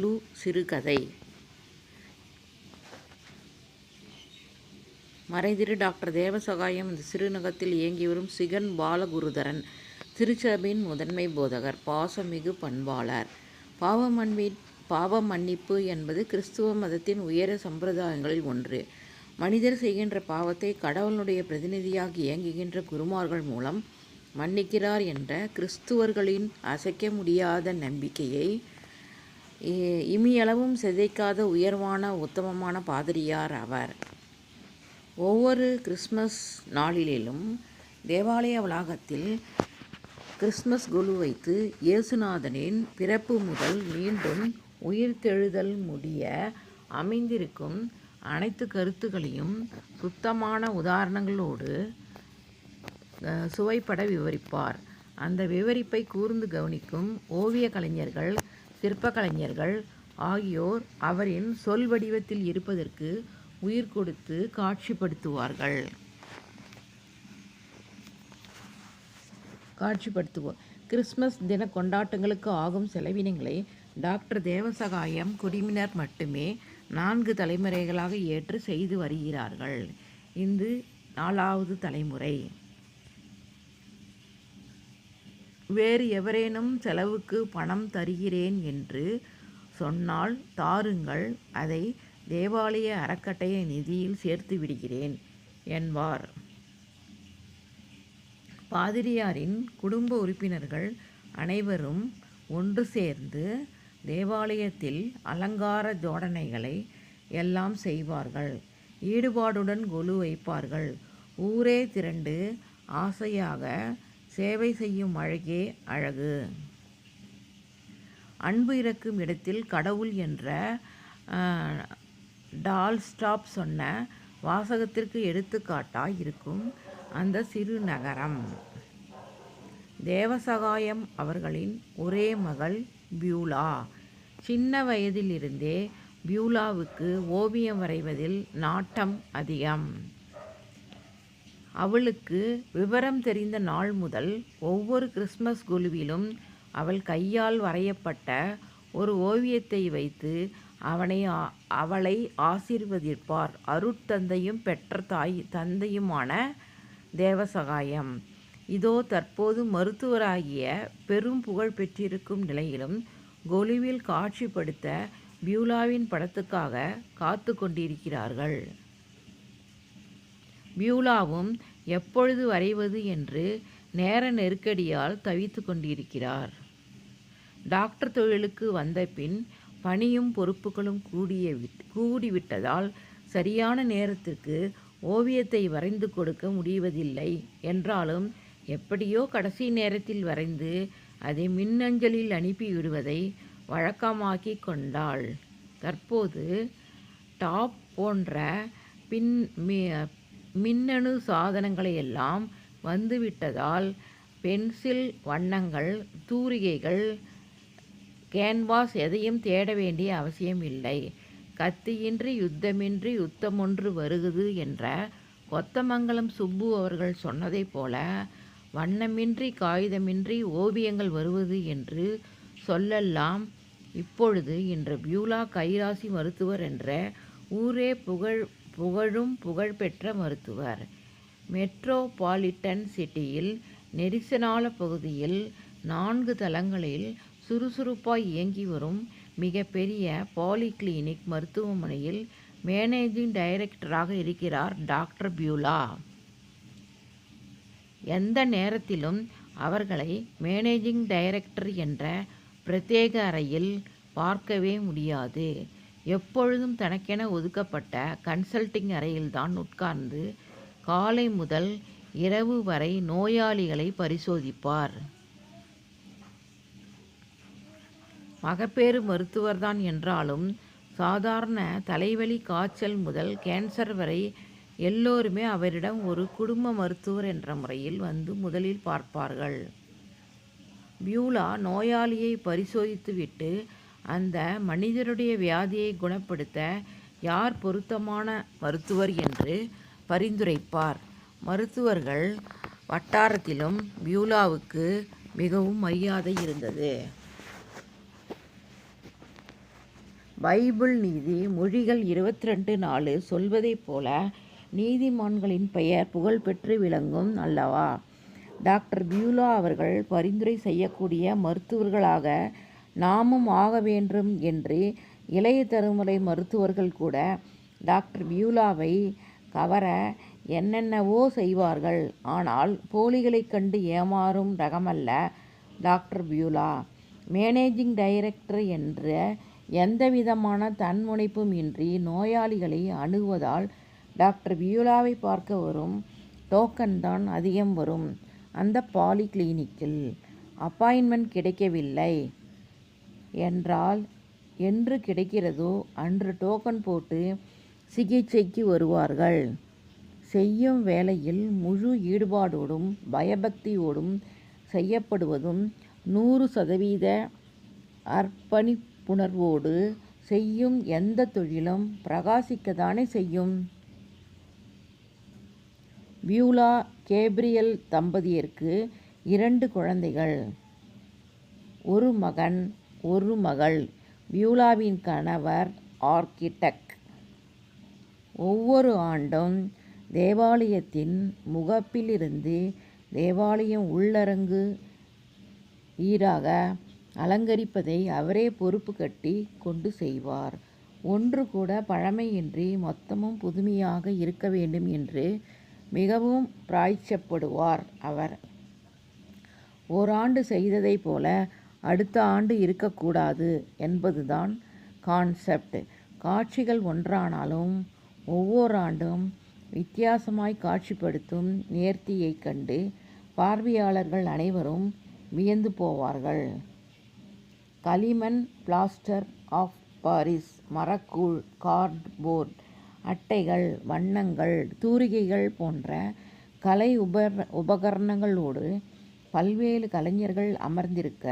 முழு சிறுகதை. மறைதிரு டாக்டர் தேவசகாயம் இந்த சிறுநகத்தில் இயங்கி வரும் சிகன் பாலகுருதரன் திருச்சபையின் முதன்மை போதகர் பாசமிகு பண்பாளர். பாவமன்மி பாவ மன்னிப்பு என்பது கிறிஸ்துவ மதத்தின் உயர சம்பிரதாயங்களில் ஒன்று. மனிதர் செய்கின்ற பாவத்தை கடவுளுடைய பிரதிநிதியாக இயங்குகின்ற குருமார்கள் மூலம் மன்னிக்கிறார் என்ற கிறிஸ்துவர்களின் அசைக்க முடியாத நம்பிக்கையை இமியளவும் சிதைக்காத உயர்வான உத்தமமான பாதிரியார் அவர். ஒவ்வொரு கிறிஸ்மஸ் நாளிலும் தேவாலய வளாகத்தில் கிறிஸ்மஸ் குழு வைத்து இயேசுநாதனின் பிறப்பு முதல் மீண்டும் உயிர்த்தெழுதல் முடிய அமைந்திருக்கும் அனைத்து கருத்துக்களையும் சுத்தமான உதாரணங்களோடு சுவைப்பட விவரிப்பார். அந்த விவரிப்பை கூர்ந்து கவனிக்கும் ஓவிய கலைஞர்கள் சிற்பக்கலைஞர்கள் ஆகியோர் அவரின் சொல் வடிவத்தில் இருப்பதற்கு உயிர் கொடுத்து காட்சிப்படுத்துவார்கள். காட்சிப்படுத்துவோம் கிறிஸ்மஸ் தின கொண்டாட்டங்களுக்கு ஆகும் செலவினங்களை டாக்டர் தேவசகாயம் குடிமினர் மட்டுமே நான்கு தலைமுறைகளாக ஏற்று செய்து வருகிறார்கள். இது நாலாவது தலைமுறை. வேறு எவரேனும் செலவுக்கு பணம் தருகிறேன் என்று சொன்னால் தாருங்கள் அதை தேவாலய அறக்கட்டளை நிதியில் சேர்த்து விடுகிறேன் என்பார். பாதிரியாரின் குடும்ப உறுப்பினர்கள் அனைவரும் ஒன்று சேர்ந்து தேவாலயத்தில் அலங்கார ஜோடனைகளை எல்லாம் செய்வார்கள். ஈடுபாடுடன் கொலு வைப்பார்கள். ஊரே திரண்டு ஆசையாக சேவை செய்யும் அழகே அழகு. அன்பு இறக்கும் இடத்தில் கடவுள் என்ற டால் ஸ்டாப் சொன்ன வாசகத்திற்கு எடுத்துக்காட்டாக இருக்கும் அந்த சிறு நகரம். தேவசகாயம் அவர்களின் ஒரே மகள் பியூலா. சின்ன வயதிலிருந்தே பியூலாவுக்கு ஓவியம் வரைவதில் நாட்டம் அதிகம். அவளுக்கு விவரம் தெரிந்த நாள் முதல் ஒவ்வொரு கிறிஸ்மஸ் குழுவிலும் அவள் கையால் வரையப்பட்ட ஒரு ஓவியத்தை வைத்து அவனை அவளை ஆசீர்வதிப்பார். அருட்தந்தையும் பெற்ற தாய் தந்தையுமான தேவசகாயம். இதோ தற்போது மருத்துவராகிய பெரும் புகழ் பெற்றிருக்கும் நிலையிலும் கொலுவில் காட்சிப்படுத்த பியூலாவின் படத்துக்காக காத்து கொண்டிருக்கிறார்கள். பியூலாவும் எப்பொழுது வரைவது என்று நேர நெருக்கடியால் தவித்து கொண்டிருக்கிறார். டாக்டர் தொழிலுக்கு வந்த பின் பணியும் பொறுப்புகளும் கூடிய விட்- கூடிவிட்டதால் சரியான நேரத்திற்கு ஓவியத்தை வரைந்து கொடுக்க முடிவதில்லை. என்றாலும் எப்படியோ கடைசி நேரத்தில் வரைந்து அதை மின்னஞ்சலில் அனுப்பிவிடுவதை வழக்கமாக்கி கொண்டாள். தற்போது டாப் போன்ற பின் மி- மின்னணு சாதனங்களை எல்லாம் வந்துவிட்டதால் பென்சில் வண்ணங்கள் தூரிகைகள் கேன்வாஸ் எதையும் தேட வேண்டிய அவசியம் இல்லை. கத்தியின்றி யுத்தமின்றி யுத்தமொன்று வருகுது என்ற கொத்தமங்கலம் சுப்பு அவர்கள் சொன்னதைப் போல வண்ணமின்றி காகிதமின்றி ஓவியங்கள் வருவது என்று சொல்லலாம். இப்பொழுது இன்று பியூலா கைராசி மருத்துவர் என்ற ஊரே புகழ் புகழும் புகழ்பெற்ற மருத்துவர். மெட்ரோபாலிட்டன் சிட்டியில் நெரிசலான பகுதியில் நான்கு தளங்களில் சுறுசுறுப்பாய் இயங்கி வரும் மிகப்பெரிய பாலிகிளினிக் மருத்துவமனையில் மேனேஜிங் டைரக்டராக இருக்கிறார் டாக்டர் பியூலா. எந்த நேரத்திலும் அவர்களை மேனேஜிங் டைரக்டர் என்ற பிரத்யேக அறையில் பார்க்கவே முடியாது. எப்பொழுதும் தனக்கென ஒதுக்கப்பட்ட கன்சல்டிங் அறையில்தான் உட்கார்ந்து காலை முதல் இரவு வரை நோயாளிகளை பரிசோதிப்பார். மகப்பேறு மருத்துவர்தான் என்றாலும் சாதாரண தலைவலி காய்ச்சல் முதல் கேன்சர் வரை எல்லோருமே அவரிடம் ஒரு குடும்ப மருத்துவர் என்ற முறையில் வந்து முதலில் பார்ப்பார்கள். பியூலா நோயாளியை பரிசோதித்துவிட்டு அந்த மனிதருடைய வியாதியை குணப்படுத்த யார் பொருத்தமான மருத்துவர் என்று பரிந்துரைப்பார். மருத்துவர்கள் வட்டாரத்திலும் பியூலாவுக்கு மிகவும் மரியாதை இருந்தது. பைபிள் நீதி மொழிகள் இருபத்தி ரெண்டு நாலு சொல்வதைப் போல நீதிமான்களின் பெயர் புகழ்பெற்று விளங்கும் அல்லவா? டாக்டர் பியூலா அவர்கள் பரிந்துரை செய்யக்கூடிய மருத்துவர்களாக நாமும் ஆக வேண்டும் என்று இளைய தலைமுறை மருத்துவர்கள் கூட டாக்டர் பியூலாவை கவர என்னென்னவோ செய்வார்கள். ஆனால் போலிகளைக் கண்டு ஏமாறும் ரகமல்ல டாக்டர் பியூலா மேனேஜிங் டைரக்டர் என்ற எந்தவிதமான தன்முனைப்பும் இன்றி நோயாளிகளை அணுகுவதால் டாக்டர் பியூலாவை பார்க்க வரும் டோக்கன் தான் அதிகம் வரும். அந்த பாலி கிளினிக்கில் அப்பாயின்மெண்ட் கிடைக்கவில்லை. என்றால் என்று கிடைக்கிறதோ அன்று டோக்கன் போட்டு சிகிச்சைக்கு வருவார்கள். செய்யும் வேலையில் முழு ஈடுபாடோடும் பயபக்தியோடும் செய்யப்படுவதும் நூறு சதவீத அர்ப்பணிப்புணர்வோடு செய்யும் எந்த தொழிலும் பிரகாசிக்கத்தானே செய்யும்? பியூலா கேப்ரியல் தம்பதியருக்கு இரண்டு குழந்தைகள். ஒரு மகன் ஒரு மகள் பியூலாவின் கணவர் ஆர்கிடெக் ஒவ்வொரு ஆண்டும் தேவாலயத்தின் முகப்பிலிருந்து தேவாலயம் உள்ளரங்கு ஈராக அலங்கரிப்பதை அவரே பொறுப்பு கட்டி கொண்டு செய்வார். ஒன்று கூட பழமையின்றி மொத்தமும் புதுமையாக இருக்க வேண்டும் என்று மிகவும் பிராய்ச்சப்படுவார் அவர். ஓராண்டு செய்ததைப் போல அடுத்த ஆண்டு இருக்கக்கூடாது என்பதுதான் கான்செப்ட் காட்சிகள் ஒன்றானாலும் ஒவ்வொரு ஆண்டும் வித்தியாசமாய் காட்சிப்படுத்தும் நேர்த்தியைக் கண்டு பார்வையாளர்கள் அனைவரும் வியந்து போவார்கள். களிமண் பிளாஸ்டர் ஆஃப் பாரிஸ் மரக்கூழ் கார்ட்போர்ட் அட்டைகள் வண்ணங்கள் தூரிகைகள் போன்ற கலை உபர் உபகரணங்களோடு பல்வேறு கலைஞர்கள் அமர்ந்திருக்க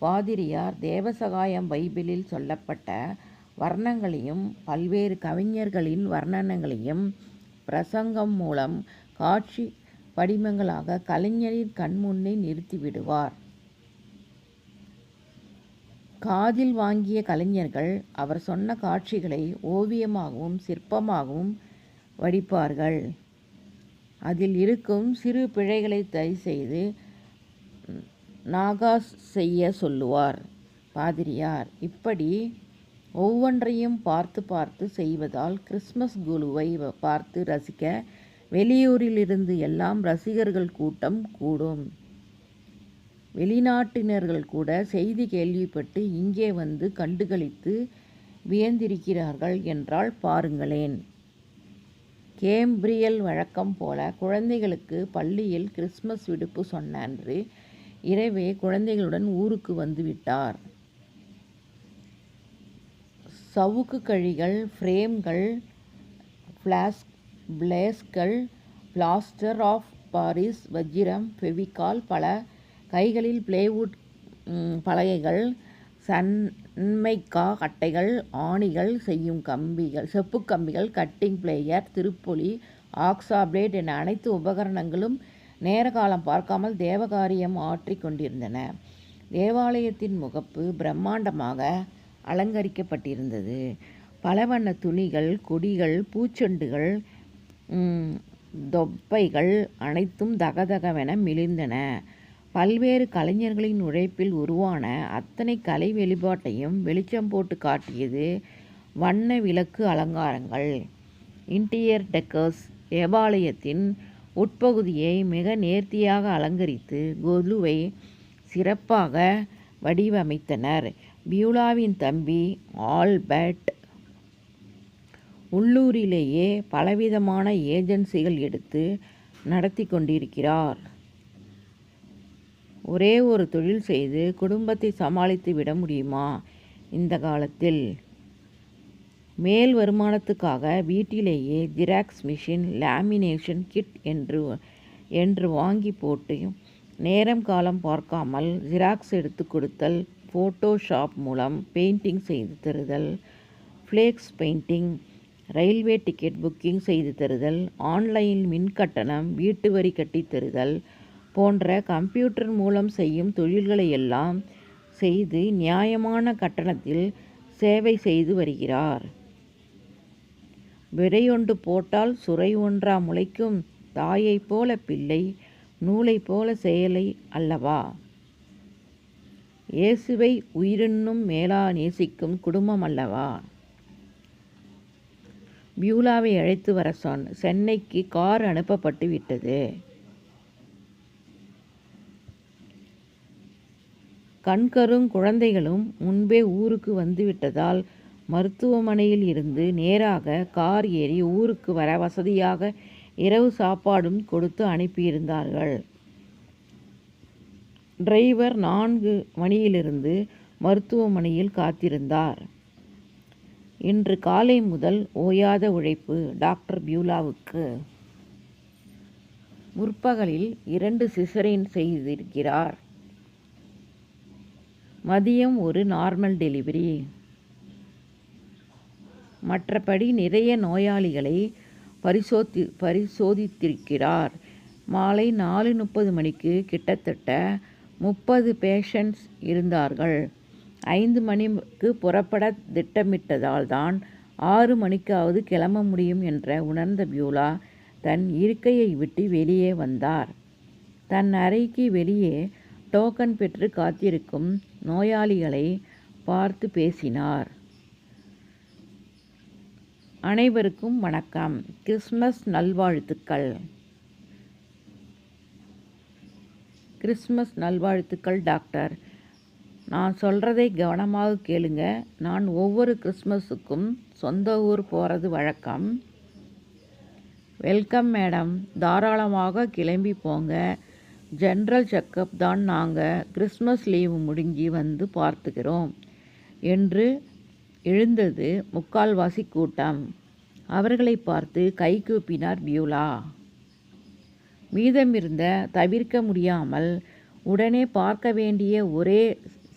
பாதிரியார் தேவசகாயம் பைபிளில் சொல்லப்பட்ட வர்ணங்களையும் பல்வேறு கவிஞர்களின் வர்ணனங்களையும் பிரசங்கம் மூலம் காட்சி படிமங்களாக கலைஞரின் கண்முன்னே நிறுத்திவிடுவார். காதில் வாங்கிய கலைஞர்கள் அவர் சொன்ன காட்சிகளை ஓவியமாகவும் சிற்பமாகவும் வடிப்பார்கள். அதில் இருக்கும் சிறு பிழைகளை செய்து நாகாஸ் செய்ய சொல்லுவார். பாதிரியார் இப்படி ஒவ்வொன்றையும் பார்த்து பார்த்து செய்வதால் கிறிஸ்மஸ் குழுவை பார்த்து ரசிக்க வெளியூரிலிருந்து எல்லாம் ரசிகர்கள் கூட்டம் கூடும். வெளிநாட்டினர்கள் கூட செய்தி கேள்விப்பட்டு இங்கே வந்து கண்டுகளித்து வியந்திருக்கிறார்கள் என்றால் பாருங்களேன். கேம்பிரியல் வழக்கம் போல குழந்தைகளுக்கு பள்ளியில் கிறிஸ்மஸ் விடுப்பு சொன்ன அன்று இரவே குழந்தைகளுடன் ஊருக்கு வந்துவிட்டார். சவுக்கு கழிகள் ஃப்ரேம்கள் ஃப்ளாஸ் பிளேஸ்கள் பிளாஸ்டர் ஆஃப் பாரிஸ் வஜ்ரம் ஃபெவிகால் பல கைகளில் பிளேவுட் பலகைகள் சன்மைக்கா கட்டைகள் ஆணிகள் செய்யும் கம்பிகள் செப்பு கம்பிகள் கட்டிங் பிளேயர் திருப்பொலி ஆக்ஸா பிளேட் என அனைத்து உபகரணங்களும் நேர காலம் பார்க்காமல் தேவகாரியம் ஆற்றி கொண்டிருந்தன. தேவாலயத்தின் முகப்பு பிரம்மாண்டமாக அலங்கரிக்கப்பட்டிருந்தது. பல வண்ண துணிகள் கொடிகள் பூச்செண்டுகள் தொப்பைகள் அனைத்தும் தகதகவென மிளிர்ந்தன. பல்வேறு கலைஞர்களின் உழைப்பில் உருவான அத்தனை கலை வெளிப்பாட்டையும் வெளிச்சம் போட்டு காட்டியது வண்ண விளக்கு அலங்காரங்கள். இன்டீரியர் டெக்கர்ஸ் தேவாலயத்தின் உட்பகுதியை மிக நேர்த்தியாக அலங்கரித்து கொலுவை சிறப்பாக வடிவமைத்தனர். பியூலாவின் தம்பி ஆல்பர்ட் உள்ளூரிலேயே பலவிதமான ஏஜென்சிகள் எடுத்து நடத்தி கொண்டிருக்கிறார். ஒரே ஒரு தொழில் செய்து குடும்பத்தை சமாளித்து விட முடியுமா? இந்த காலத்தில் மேல் வருமானத்துக்காக வீட்டிலேயே ஜெராக்ஸ் மிஷின் லேமினேஷன் கிட் என்று என்று வாங்கி போட்டு நேரம் காலம் பார்க்காமல் ஜெராக்ஸ் எடுத்து கொடுத்தல் ஃபோட்டோஷாப் மூலம் பெயிண்டிங் செய்து தருதல் flex painting railway ticket booking செய்து தருதல் ஆன்லைன் மின் கட்டணம் வீட்டு வரி கட்டி தருதல் போன்ற கம்ப்யூட்டர் மூலம் செய்யும் தொழில்களை எல்லாம் செய்து நியாயமான கட்டணத்தில் சேவை செய்து வருகிறார். விரையொன்று போட்டால் சுரை ஒன்றா முளைக்கும். தாயைப் போல பிள்ளை நூலைப் போல செயலை அல்லவா? இயேசுவை உயிரின்னும் மேலா நேசிக்கும் குடும்பம் அல்லவா? பியூலாவை அழைத்து வர சொன் சென்னைக்கு கார் அனுப்பப்பட்டு விட்டது. கண்கரும் குழந்தைகளும் முன்பே ஊருக்கு வந்துவிட்டதால் மருத்துவமனையில் இருந்து நேராக கார் ஏறி ஊருக்கு வர வசதியாக இரவு சாப்பாடும் கொடுத்து அனுப்பியிருந்தார்கள். டிரைவர் நான்கு மணியிலிருந்து மருத்துவமனையில் காத்திருந்தார். இன்று காலை முதல் ஓயாத உழைப்பு டாக்டர் பியூலாவுக்கு. முற்பகலில் இரண்டு சிசரின் செய்திருக்கிறார். மதியம் ஒரு நார்மல் டெலிவரி. மற்றபடி நிறைய நோயாளிகளை பரிசோதி பரிசோதித்திருக்கிறார். மாலை நாலு முப்பது மணிக்கு கிட்டத்தட்ட முப்பது பேஷண்ட்ஸ் இருந்தார்கள். ஐந்து மணிக்கு புறப்பட திட்டமிட்டதால் தான் ஆறு மணிக்காவது கிளம்ப முடியும் என்ற உணர்ந்த பியூலா தன் இருக்கையை விட்டு வெளியே வந்தார். தன் அறைக்கு வெளியே டோக்கன் பெற்று காத்திருக்கும் நோயாளிகளை பார்த்து பேசினார். அனைவருக்கும் வணக்கம். கிறிஸ்மஸ் நல்வாழ்த்துக்கள். கிறிஸ்மஸ் நல்வாழ்த்துக்கள் டாக்டர். நான் சொல்கிறதை கவனமாக கேளுங்க. நான் ஒவ்வொரு கிறிஸ்மஸுக்கும் சொந்த ஊர் போகிறது வழக்கம். Welcome madam. தாராளமாக கிளம்பி போங்க. ஜென்ரல் செக்கப் தான் நாங்கள் கிறிஸ்மஸ் லீவு முடிஞ்சு வந்து பார்த்துக்கிறோம். என்று எழுந்தது முக்கால்வாசி கூட்டம். அவர்களை பார்த்து கை கூப்பினார் பியூலா. மீதமிருந்த தவிர்க்க முடியாமல் உடனே பார்க்க வேண்டிய ஒரே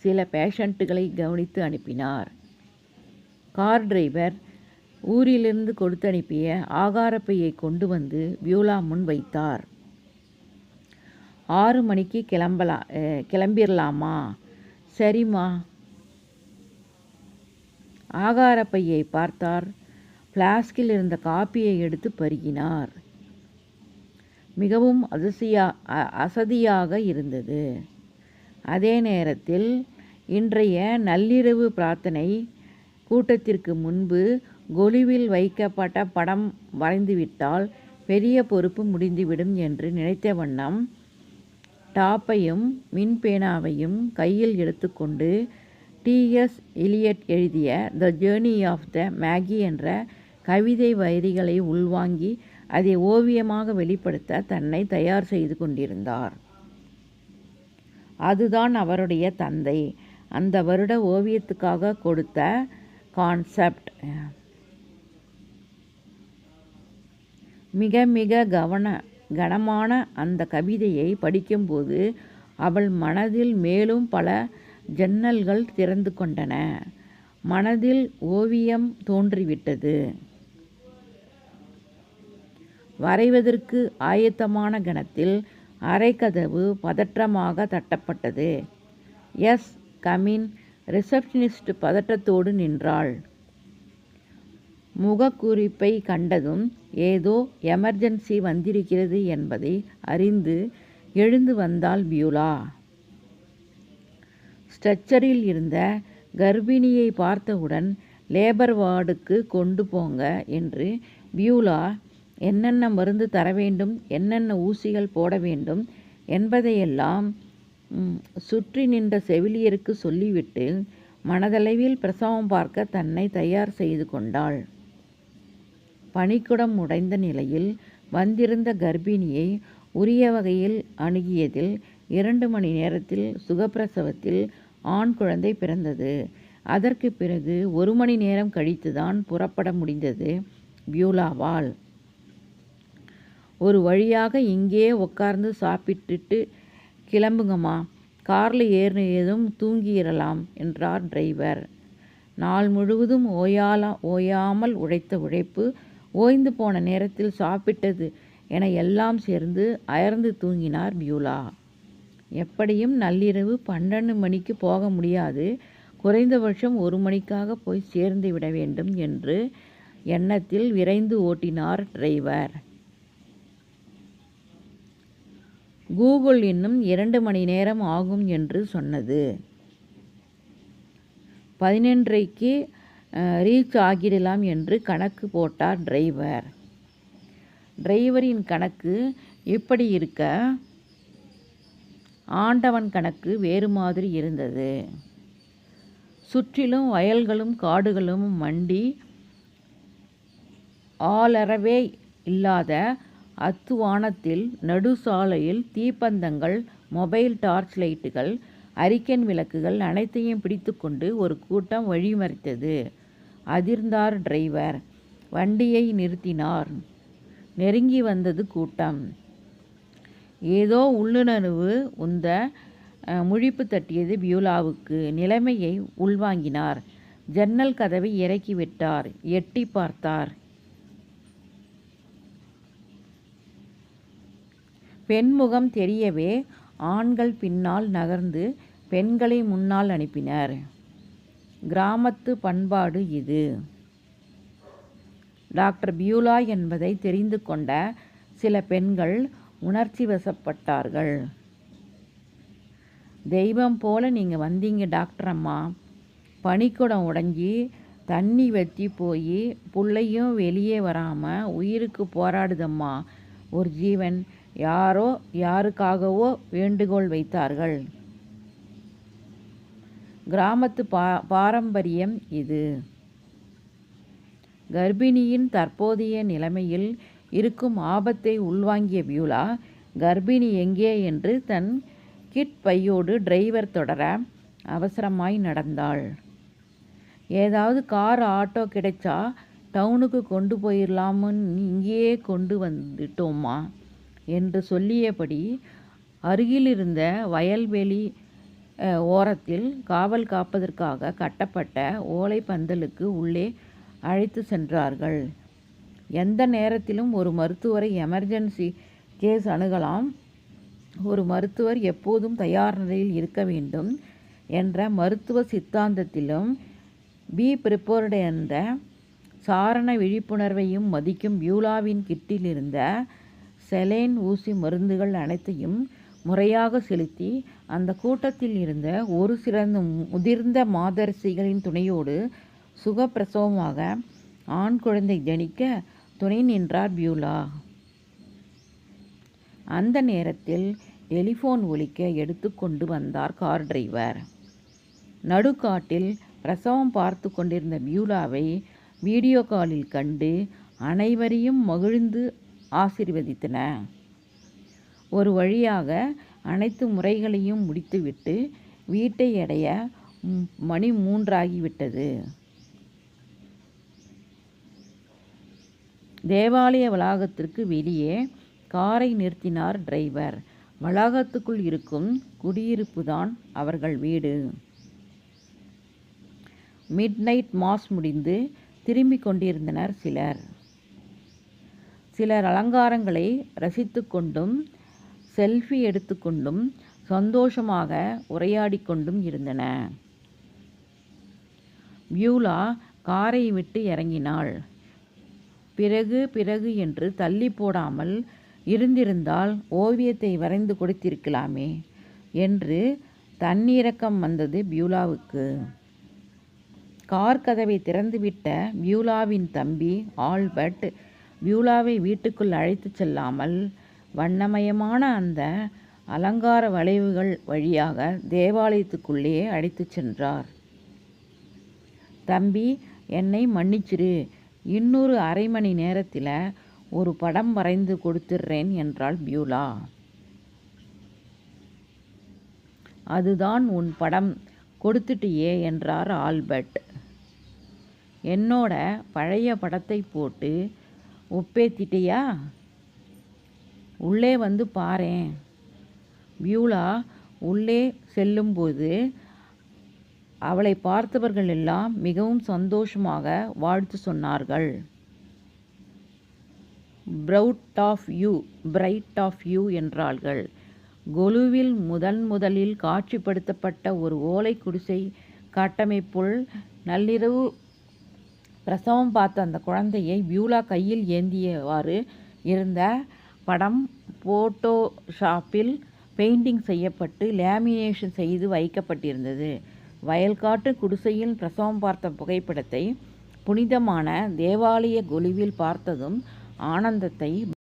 சில பேஷண்ட்டுகளை கவனித்து அனுப்பினார். கார் டிரைவர் ஊரிலிருந்து கொடுத்து அனுப்பிய ஆகாரப்பையை கொண்டு வந்து பியூலா முன் வைத்தார். ஆறு மணிக்கு கிளம்பலாம் கிளம்பிடலாமா சரிம்மா ஆகாரப்பையை பார்த்தார். பிளாஸ்கில் இருந்த காப்பியை எடுத்து பருகினார். மிகவும் அதிசயா அசதியாக இருந்தது. அதே நேரத்தில் இன்றைய நள்ளிரவு பிரார்த்தனை கூட்டத்திற்கு முன்பு கொலுவில் வைக்கப்பட்ட படம் வரைந்துவிட்டால் பெரிய பொறுப்பு முடிந்துவிடும் என்று நினைத்த வண்ணம் டாப்பையும் மின் பேனாவையும் கையில் எடுத்துக்கொண்டு டிஎஸ் எலியட் எழுதிய the Journey of the Magi என்ற கவிதை வரிகளை உள்வாங்கி அதை ஓவியமாக வெளிப்படுத்த தன்னை தயார் செய்து கொண்டிருந்தார். அதுதான் அவருடைய தந்தை. அந்த வருட ஓவியத்துக்காக கொடுத்த கான்செப்ட். மிக மிக கவன கனமான அந்த கவிதையை படிக்கும்போது அவள் மனதில் மேலும் பல ஜன்னல்கள் திறந்து கொண்டன. மனதில் ஓவியம் தோன்றிவிட்டது. வரைவதற்கு ஆயத்தமான கணத்தில் அரைக்கதவு பதற்றமாக தட்டப்பட்டது. எஸ். கமின் ரிசப்ஷனிஸ்ட் பதற்றத்தோடு நின்றாள். முகக்குறிப்பை கண்டதும் ஏதோ எமர்ஜென்சி வந்திருக்கிறது என்பதை அறிந்து எழுந்து வந்தாள் பியூலா. ஸ்ட்ரெச்சரில் இருந்த கர்ப்பிணியை பார்த்தவுடன் லேபர் வார்டுக்கு கொண்டு போங்க என்று பியூலா என்னென்ன மருந்து தர வேண்டும்? என்னென்ன ஊசிகள் போட வேண்டும்? என்பதையெல்லாம் சுற்றி நின்ற செவிலியருக்கு சொல்லிவிட்டு மனதளவில் பிரசவம் பார்க்க தன்னை தயார் செய்து கொண்டாள். பனிக்குடம் உடைந்த நிலையில் வந்திருந்த கர்ப்பிணியை உரிய வகையில் அணுகியதில் இரண்டு மணி நேரத்தில் சுகப்பிரசவத்தில் ஆண் குழந்தை பிறந்தது. அதற்கு பிறகு ஒரு மணி நேரம் கழித்துதான் புறப்பட முடிந்தது பியூலாவால். ஒரு வழியாக இங்கே உட்கார்ந்து சாப்பிட்டுட்டு கிளம்புங்கம்மா. காரில் ஏறினதும் தூங்கிடலாம் என்றார் டிரைவர். நாள் முழுவதும் ஓயாலா ஓயாமல் உழைத்த உழைப்பு ஓய்ந்து போன நேரத்தில் சாப்பிட்டது என எல்லாம் சேர்ந்து அயர்ந்து தூங்கினார் பியூலா. எப்படியும் நள்ளிரவு பன்னெண்டு மணிக்கு போக முடியாது. குறைந்தபட்சம் ஒரு மணிக்காக போய் சேர்ந்து விட வேண்டும் என்று எண்ணத்தில் விரைந்து ஓட்டினார் டிரைவர். கூகுள் இன்னும் இரண்டு மணி நேரம் ஆகும் என்று சொன்னது. பதினொன்றைக்கு ரீச் ஆகிடலாம் என்று கணக்கு போட்டார் டிரைவர். டிரைவரின் கணக்கு இப்படி இருக்க ஆண்டவன் கணக்கு வேறு மாதிரி இருந்தது. சுற்றிலும் வயல்களும் காடுகளும் மண்டி ஆளறவே இல்லாத அத்துவானத்தில் நடுசாலையில் தீப்பந்தங்கள் மொபைல் டார்ச் லைட்டுகள் அரிக்கன் விளக்குகள் அனைத்தையும் பிடித்துக்கொண்டு ஒரு கூட்டம் வழிமறித்தது. அதிர்ந்தார் டிரைவர். வண்டியை நிறுத்தினார். நெருங்கி வந்தது கூட்டம். ஏதோ உள்ளுணர்வு உந்த முழிப்பு தட்டியது பியூலாவுக்கு நிலைமையை உள்வாங்கினார். ஜன்னல் கதவை இறக்கிவிட்டார். எட்டி பார்த்தார். பெண்முகம் தெரியவே ஆண்கள் பின்னால் நகர்ந்து பெண்களை முன்னால் அனுப்பினர். கிராமத்து பண்பாடு இது. டாக்டர் பியூலா என்பதை தெரிந்து கொண்ட சில பெண்கள் உணர்ச்சி வசப்பட்டார்கள். தெய்வம் போல் நீங்கள் வந்தீங்க டாக்டர் அம்மா. பனிக்குடம் உடஞ்சி தண்ணி வற்றி போய் புள்ளையும் வெளியே வராமல் உயிருக்கு போராடுதம்மா. ஒரு ஜீவன் யாரோ யாருக்காகவோ வேண்டுகோள் வைத்தார்கள். கிராமத்து பா பாரம்பரியம் இது. கர்ப்பிணியின் தற்போதைய நிலைமையில் இருக்கும் ஆபத்தை உள்வாங்கிய பியூலா கர்ப்பிணி எங்கே என்று தன் கிட் பையோடு டிரைவர் தொடர அவசரமாய் நடந்தாள். ஏதாவது கார் ஆட்டோ கிடைச்சா டவுனுக்கு கொண்டு போயிடலாமுன்னு இங்கேயே கொண்டு வந்துட்டோமா? என்று சொல்லியபடி அருகிலிருந்த வயல்வெளி ஓரத்தில் காவல் காப்பதற்காக கட்டப்பட்ட ஓலை பந்தலுக்கு உள்ளே அழைத்து சென்றார்கள். எந்த நேரத்திலும் ஒரு மருத்துவரை எமர்ஜென்சி கேஸ் அணுகலாம். ஒரு மருத்துவர் எப்போதும் தயார் நிலையில் இருக்க வேண்டும் என்ற மருத்துவ சித்தாந்தத்திலும் பி ப்ரிப்போர்டு என்ற சாரண விழிப்புணர்வையும் மதிக்கும் பியூலாவின் கிட்டில் இருந்த செலேன் ஊசி மருந்துகள் அனைத்தையும் முறையாக செலுத்தி அந்த கூட்டத்தில் இருந்த ஒரு சிறந்த முதிர்ந்த மாதரசிகளின் துணையோடு சுகப்பிரசவமாக ஆண் குழந்தை ஜனிக்க துணை நின்றார் பியூலா. அந்த நேரத்தில் டெலிஃபோன் ஒலிக்க எடுத்து கொண்டு வந்தார் கார் டிரைவர். நடுக்காட்டில் பிரசவம் பார்த்து கொண்டிருந்த பியூலாவை வீடியோ காலில் கண்டு அனைவரையும் மகிழ்ந்து ஆசிர்வதித்தன. ஒரு வழியாக அனைத்து முறைகளையும் முடித்துவிட்டு வீட்டை அடைய மணி மூன்றாகிவிட்டது. தேவாலய வளாகத்திற்கு வெளியே காரை நிறுத்தினார் டிரைவர். வளாகத்துக்குள் இருக்கும் குடியிருப்பு தான் அவர்கள் வீடு. மிட் நைட் மாஸ் முடிந்து திரும்பிக் கொண்டிருந்தனர் சிலர். சிலர் அலங்காரங்களை ரசித்து கொண்டும் செல்ஃபி எடுத்துக்கொண்டும் சந்தோஷமாக உரையாடி கொண்டும் இருந்தன. பியூலா காரை விட்டு இறங்கினாள். பிறகு பிறகு என்று தள்ளி போடாமல் இருந்திருந்தால் ஓவியத்தை வரைந்து கொடுத்திருக்கலாமே என்று தண்ணீரக்கம் வந்தது பியூலாவுக்கு. கார் கதவை திறந்துவிட்ட பியூலாவின் தம்பி ஆல்பர்ட் பியூலாவை வீட்டுக்குள் அழைத்து செல்லாமல் வண்ணமயமான அந்த அலங்கார வளைவுகள் வழியாக தேவாலயத்துக்குள்ளேயே அழைத்து சென்றார். தம்பி என்னை மன்னிச்சிரு. இன்னொரு அரை மணி நேரத்தில் ஒரு படம் வரைந்து கொடுத்துட்றேன் என்றாள் பியூலா. அதுதான் உன் படம். கொடுத்துட்டியே என்றார் ஆல்பர்ட். என்னோட பழைய படத்தை போட்டு ஒப்பேத்திட்டியா? உள்ளே வந்து பாரேன். பியூலா உள்ளே செல்லும்போது அவளை பார்த்தவர்கள் எல்லாம் மிகவும் சந்தோஷமாக வாழ்த்து சொன்னார்கள் proud of you pride of you என்றார்கள் கொலுவில் முதன் முதலில் காட்சிப்படுத்தப்பட்ட ஒரு ஓலை குடிசை கட்டமைப்புள் நள்ளிரவு பிரசவம் பார்த்த அந்த குழந்தையை பியூலா கையில் ஏந்தியவாறு இருந்த படம் போட்டோஷாப்பில் பெயிண்டிங் செய்யப்பட்டு லேமினேஷன் செய்து வைக்கப்பட்டிருந்தது. வயல்காட்டு குடிசையில் பிரசவம் பார்த்த புகைப்படத்தை புனிதமான தேவாலய கொலுவில் பார்த்ததும் ஆனந்தத்தை